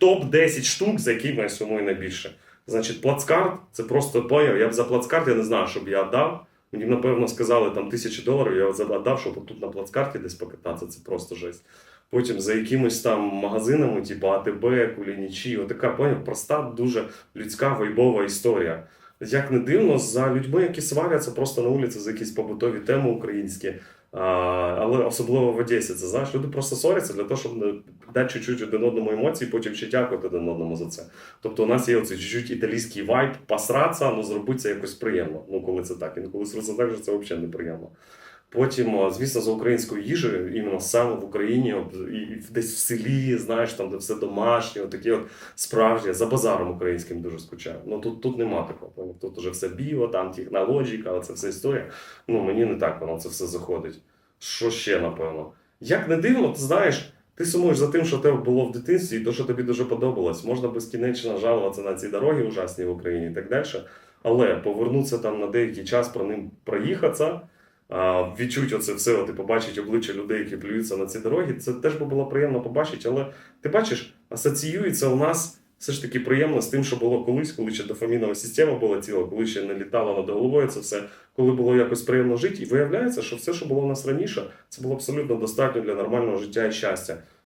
Топ-10 штук, за які я сумую найбільше. Значить, плацкарт, це просто поняв. Я б за плацкарт, я не знаю, що б я дав. Мені, напевно, сказали там тисячі доларів, я задав, щоб тут на плацкарті десь покататися, це просто жесть. Потім за якимись там магазинами, типу АТБ, Кулінічі, отака поняв, проста, дуже людська вайбова історія. Як не дивно, за людьми, які сваряться просто на вулиці за якісь побутові теми українські, але особливо в Одесі, це знаєш, люди просто ссоряться для того, щоб не дати чуть-чуть один одному емоції, потім ще дякувати один одному за це. Тобто у нас є оцей чуть-чуть італійський вайб, посратися, але зробити це якось приємно. Ну, коли це так. І коли це так, це взагалі неприємно. Потім, звісно, за українською їжею, іменно саме в Україні, і, десь в селі, знаєш, там, де все домашнє, от такі от справжні, за базаром українським дуже скучаю. Ну тут, тут нема такого. Тут уже все біо, там технологіка, це все історія. Ну мені не так воно це все заходить. Що ще, напевно? Як не дивно, ти знаєш, ти сумуєш за тим, що тебе було в дитинстві, і то, що тобі дуже подобалось. Можна безкінечно жалуватися на ці дороги ужасні в Україні і так далі. Але повернутися там на деякий час про ним проїхатися, відчуть оце все, ти побачить обличчя людей, які плюються на ці дороги, це теж би було приємно побачити. Але ти бачиш, асоціюється у нас все ж таки приємно з тим, що було колись, коли ще дофамінова система була ціла, коли ще не літала над головою це все, коли було якось приємно жити. І виявляється, що все, що було у нас раніше, це було абсолютно достатньо для нормального життя і щастя.